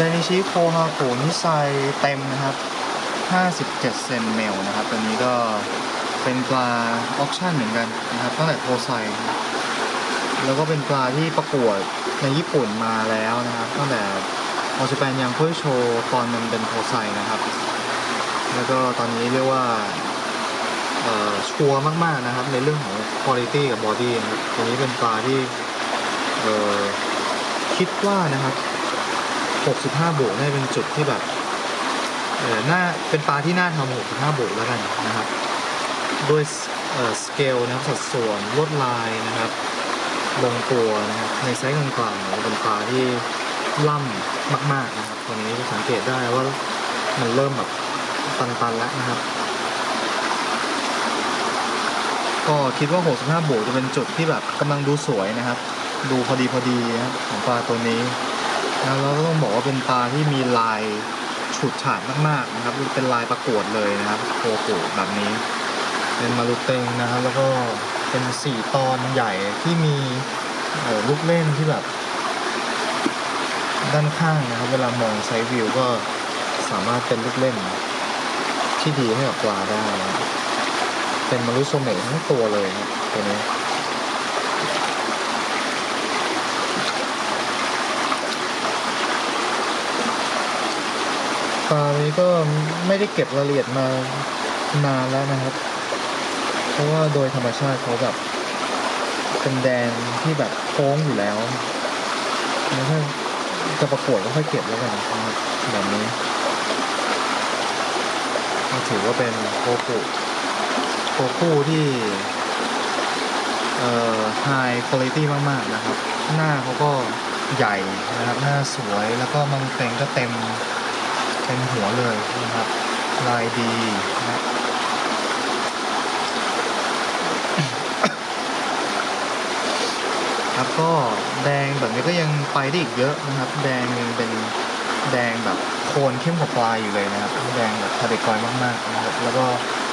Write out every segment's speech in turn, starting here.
ดนิชิโคฮาโกนิไซเต็มนะครับ 57 เซนเมลนะครับ ตัวนี้ก็เป็นปลาออคชั่นเหมือนกันนะครับตั้งแต่โทไซ แล้วก็เป็นปลาที่ประกวดในญี่ปุ่นมาแล้วนะครับ ตั้งแต่ออสเปนยังเพื่อโชว์ตอนมันเป็นโทไซนะครับ แล้วก็ตอนนี้เรียกว่าชัวร์มาก ๆ นะครับ ในเรื่องของคุณภาพกับบอดี้ตัวนี้เป็นปลาที่คิดว่านะครับ 65 บวกน่าจะเป็นจุดที่แบบเออน่าเป็นปลาที่น่าทำ65 บวกแล้วกันนะครับ ด้วยเออสเกลนะครับสัดส่วนลวดลายนะครับลงตัวนะครับในไซส์กลางๆเนี่ยเป็นปลาที่ล่ำมากๆนะครับตัวนี้สังเกตได้ว่ามันเริ่มแบบตันๆแล้วนะครับ ก็คิดว่า 65 บวกจะเป็นจุดที่แบบกำลังดูสวยนะครับ ดูพอดีพอดีนะครับของปลาตัวนี้ แล้วเราก็ต้องบอกว่าเป็นปลาที่มีลายฉูดฉาดมากๆนะครับ เป็นลายประกวดเลยนะครับโคกุแบบนี้ เป็นมารุเตงนะครับ แล้วก็เป็นสี่ตอนใหญ่ที่มีลูกเล่นที่แบบ ด้านข้างนะครับ เวลามองไซด์วิวก็สามารถเป็นลูกเล่นที่ดีให้กับปลาได้ เป็นมารุโซเมะทั้งตัวเลยครับตัวนี้ ปลานี้ก็ไม่ได้เก็บรายละเอียดมานานแล้วนะครับ เพราะว่าโดยธรรมชาติเขาแบบเป็นแดงที่แบบโค้งอยู่แล้วไม่ใช่จะประกวดก็ค่อยเก็บแล้วกันนะครับแบบนี้ก็ถือว่าเป็นโคกุโคกุที่เอ่อ high quality มากๆนะครับ หน้าเขาก็ใหญ่นะครับ หน้าสวยแล้วก็มันเต็งก็เต็ม ต็มหัวเลยนะครับ ลายดีนะครับก็แดงแบบนี้ก็ยังไปได้อีกเยอะนะครับ แดงยังเป็นแดงแบบโคนเข้มกว่าปลายอยู่เลยนะครับ แดงแบบคาเดกอยมากๆนะครับแล้วก็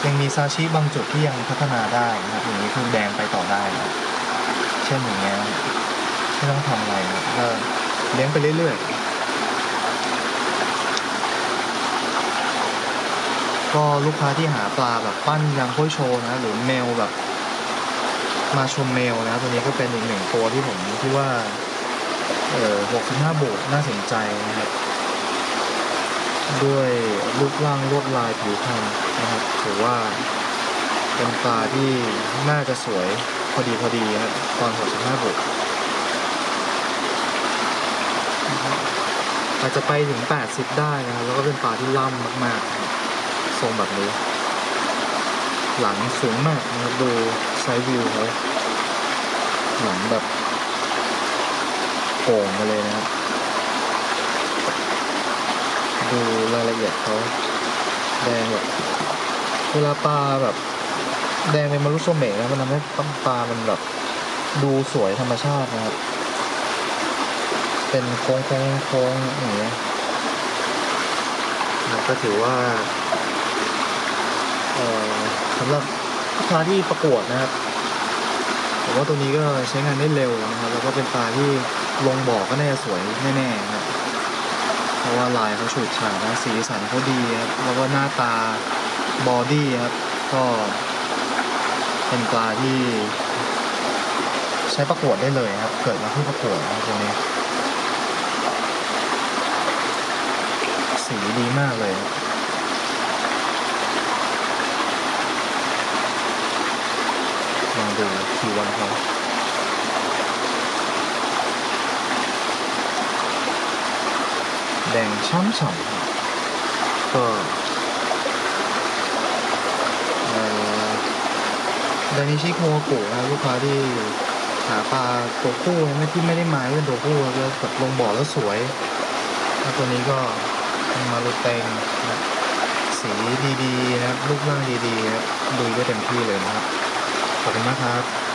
ยังมีซาชิบางจุดที่ยังพัฒนาได้นะครับอย่างนี้คือแดงไปต่อได้นะครับเช่นอย่างเงี้ยไม่ต้องทำอะไรนะครับก็เลี้ยงไปเรื่อยๆ ก็ลูกค้าที่หาปลาแบบปั้นยังค้ยโชว์นะ หรือเมลแบบ มาชมเมลนะตัวนี้ก็เป็นอีกหนึ่งตัวที่ผมคิดว่า เออ65บวกน่าสนใจนะครับ ด้วยรูปร่างลวดลายผิวพรรณนะครับถือว่าเป็นปลาที่น่าจะสวยพอดีพอดีนะครับตอน 65บวกอาจจะไปถึง 80 ได้นะครับ แล้วก็เป็นปลาที่ล่ำมาก ๆ ทรงแบบนี้ หลังสูงมากนะครับดูไซด์วิวเขาหลังแบบโก่งมาเลยนะครับ ดูรายละเอียดเขาแดงแบบเวลาปลาแบบ แดงเป็นมารุโซเมะนะมันทำให้ต้ปลามันแบบดูสวยธรรมชาตินะครับ เป็นโค้งโค้งโค้งอย่างเงี้ยนะก็ถือว่า สำหรับลูกค้าที่ประกวดนะครับผมว่าตัวนี้ก็ใช้งานได้เร็วนะครับ แล้วก็เป็นปลาที่ลงบ่อก็น่าจะสวยแน่ๆครับ เพราะว่าลายเขาฉูดฉาดนะสีสันเขาดีครับแล้วก็หน้าตาบอดี้ครับ ก็เป็นปลาที่ใช้ประกวดได้เลยครับ เกิดมาเพื่อประกวดนะตัวนี้ สีดีมากเลยครับ ล องดูคิววันเขาแดงช่ำๆก็เอ่อดานิชิโคโกะนะลูกค้าที่หาปลาตัวผู้ไม่ที่ไม่ได้มาเป็นตัวผู้แล้วแบบลงบ่อแล้วสวยแล้วตัวนี้ก็มาลุเตงนะสีดีๆนะครับรูปร่างดีๆนะครับดูได้เต็มที่เลยนะครับขอบคุณมากครับ